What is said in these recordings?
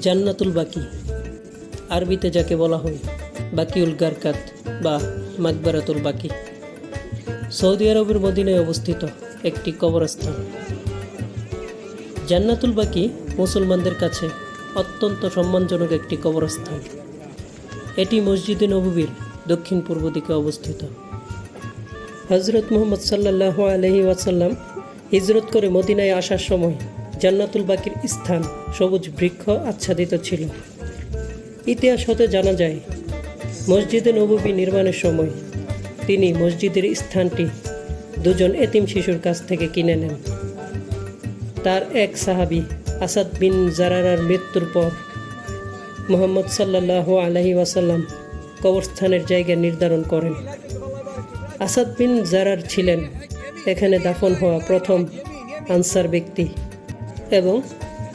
জান্নাতুল বাকি। আরবিতে যাকে বলা হয় বাকিউল গারকাত বা মাকবারাতুল বাকি। সৌদি আরবের মদিনায় অবস্থিত একটি কবরস্থান। জান্নাতুল বাকি মুসলমানদের কাছে অত্যন্ত সম্মানজনক একটি কবরস্থান। এটি মসজিদে নববীর দক্ষিণ পূর্ব দিকে অবস্থিত। হজরত মোহাম্মদ সাল্লাহ আলহি ওয়াসাল্লাম হিজরত করে মদিনায় আসার সময় জান্নাতুল বাকির স্থান সবুজ বৃক্ষ আচ্ছাদিত ছিল। ইতিহাস হতে জানা যায়, মসজিদে নববী নির্মাণের সময় তিনি মসজিদের স্থানটি দুজন এতিম শিশুর কাছ থেকে কিনে নেন। তার এক সাহাবি আসাদ বিন জারারার মৃত্যুর পর মোহাম্মদ সাল্লাহ আলহি ওয়াসাল্লাম কবরস্থানের জায়গা নির্ধারণ করেন। আসাদ বিন জারার ছিলেন, এখানে দাফন হওয়া প্রথম আনসার ব্যক্তি। এবং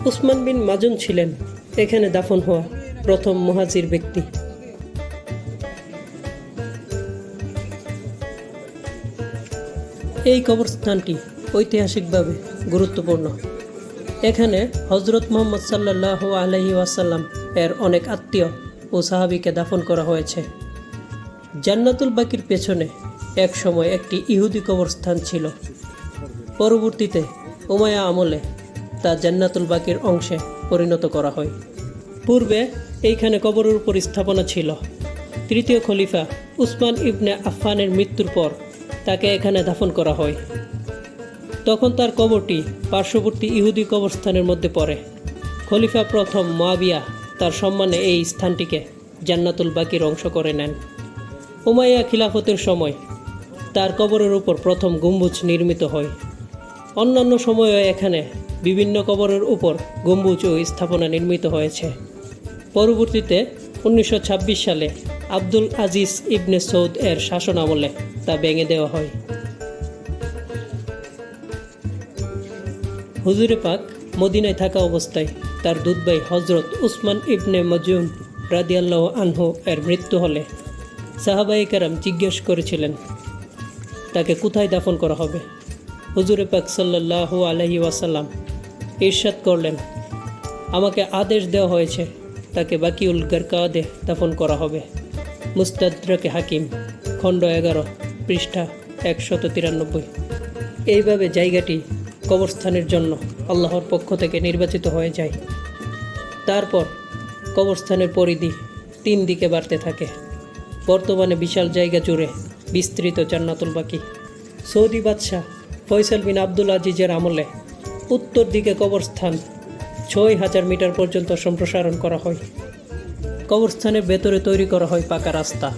উসমান বিন মাজুন ছিলেন এখানে দাফন হওয়া প্রথম মহাজির ব্যক্তি। এই কবরস্থানটি ঐতিহাসিকভাবে গুরুত্বপূর্ণ। এখানে হজরত মোহাম্মদ সাল্লাহ আলহি ওয়াসাল্লাম এর অনেক আত্মীয় ও সাহাবিকে দাফন করা হয়েছে। জান্নাতুল বাকির পেছনে এক সময় একটি ইহুদি কবরস্থান ছিল। পরবর্তীতে উমায়া আমলে তা জান্নাতুল বাকির অংশে পরিণত করা হয়। পূর্বে এইখানে কবরের উপর স্থাপনা ছিল। তৃতীয় খলিফা উসমান ইবনে আফফানের মৃত্যুর পর তাকে এখানে দাফন করা হয়। তখন তার কবরটি পার্শ্ববর্তী ইহুদি কবরস্থানের মধ্যে পড়ে। খলিফা প্রথম মোয়াবিয়া তার সম্মানে এই স্থানটিকে জান্নাতুল বাকির অংশ করে নেন। উমাইয়া খিলাফতের সময় তার কবরের উপর প্রথম গম্বুজ নির্মিত হয়। অন্যান্য সময়েও এখানে বিভিন্ন কবরের উপর গম্বুজ ও স্থাপনা নির্মিত হয়েছে। পরবর্তীতে উনিশশো ছাব্বিশ সালে আব্দুল আজিজ ইবনে সৌদ এর শাসন আমলে তা ভেঙে দেওয়া হয়। হুজুরে পাক মদিনায় থাকা অবস্থায় তার দুধভাই হজরত উসমান ইবনে মজুম রাদিয়াল্লাহ আনহু এর মৃত্যু হলে সাহাবাই কারাম জিজ্ঞেস করেছিলেন, তাকে কোথায় দাফন করা হবে? হুজুরে পাক সাল্লাহ আলহি ওয়াসাল্লাম ইরশাদ করলেন, আমাকে আদেশ দেওয়া হয়েছে, তাকে বাকিউল গারকাদে দাফন করা হবে। মুস্তাদ্রাকে হাকিম, খণ্ড এগারো, পৃষ্ঠা একশত তিরানব্বই। এইভাবে জায়গাটি কবরস্থানের জন্য আল্লাহর পক্ষ থেকে নির্বাচিত হয়ে যায়। তারপর কবরস্থানের পরিধি তিন দিকে বাড়তে থাকে। বর্তমানে বিশাল জায়গা জুড়ে বিস্তৃত জান্নাতুল বাকি। সৌদি বাদশাহ ফয়সাল বিন আব্দুল আজিজের আমলে উত্তর দিকে কবরস্থান ছয় হাজার মিটার পর্যন্ত সম্প্রসারণ করা হয়। কবরস্থানের ভেতরে তৈরি করা হয় পাকা রাস্তা।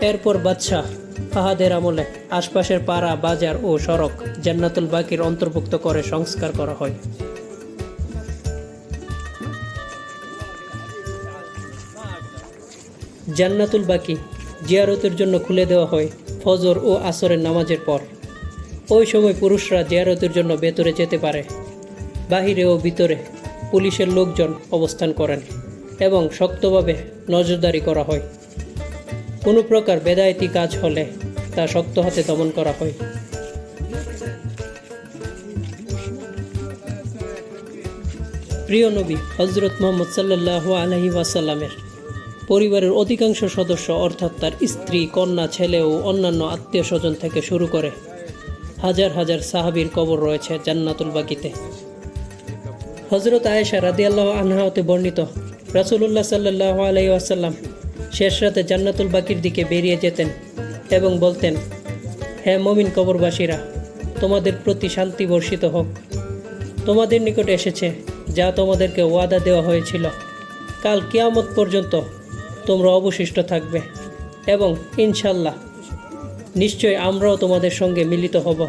এরপর বাদশাহ ফাহাদের আমলে আশপাশের পাড়া, বাজার ও সড়ক জান্নাতুল বাকির অন্তর্ভুক্ত করে সংস্কার করা হয়। জান্নাতুল বাকি জিয়ারতের জন্য খুলে দেওয়া হয় ফজর ও আসরের নামাজের পর। ওই সময় পুরুষরা জিয়ারতের জন্য ভেতরে যেতে পারে। বাহিরে ও ভিতরে পুলিশের লোকজন অবস্থান করেন এবং শক্তভাবে নজরদারি করা হয়। কোনো প্রকার বেদায়তি কাজ হলে তা শক্ত হাতে দমন করা হয়। প্রিয় নবী হজরত মোহাম্মদ সাল্লাহ আলহি ওয়াসাল্লামের পরিবারের অধিকাংশ সদস্য অর্থাৎ তার স্ত্রী, কন্যা, ছেলে ও অন্যান্য আত্মীয় স্বজন থেকে শুরু করে হাজার হাজার সাহাবীর কবর রয়েছে জান্নাতুল বাকিতে। হজরত আয়েশা রাদিয়াল্লাহ আনহাতে বর্ণিত, রাসুলুল্লাহ সাল্লাহ আলাই আসাল্লাম শেষ রাতে জান্নাতুল বাকির দিকে বেরিয়ে যেতেন এবং বলতেন হ্যাঁ মমিন কবরবাসীরা, তোমাদের প্রতি শান্তি বর্ষিত হোক। তোমাদের নিকট এসেছে যা তোমাদেরকে ওয়াদা দেওয়া হয়েছিল। কাল কিয়ামত পর্যন্ত তোমরা অবশিষ্ট থাকবে এবং ইনশাল্লাহ নিশ্চয় আমরাও তোমাদের সঙ্গে মিলিত হব।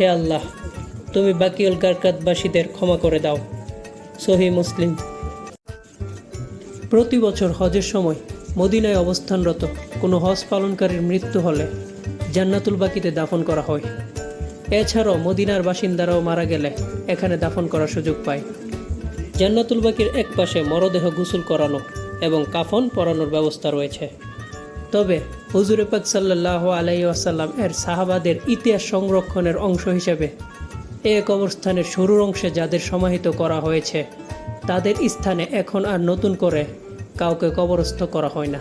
হে আল্লাহ, তুমি বাকিউল কারকাতবাসীদের ক্ষমা করে দাও। সহি মুসলিম। প্রতি বছর হজের সময় মদিনায় অবস্থানরত কোনো হজ পালনকারীর মৃত্যু হলে জান্নাতুল বাকিতে দাফন করা হয়। এছাড়াও মদিনার বাসিন্দারাও মারা গেলে এখানে দাফন করার সুযোগ পায়। জান্নাতুল বাকির এক পাশে মরদেহ গোসল করানো এবং কাফন পরানোর ব্যবস্থা রয়েছে। তবে হুজুরে পাক সাল্লাহ আলাই আসাল্লাম এর সাহাবাদের ইতিহাস সংরক্ষণের অংশ হিসেবে এ কবরস্থানের শুরুর অংশে যাদের সমাহিত করা হয়েছে, তাদের স্থানে এখন আর নতুন করে কাউকে কবরস্থ করা হয় না।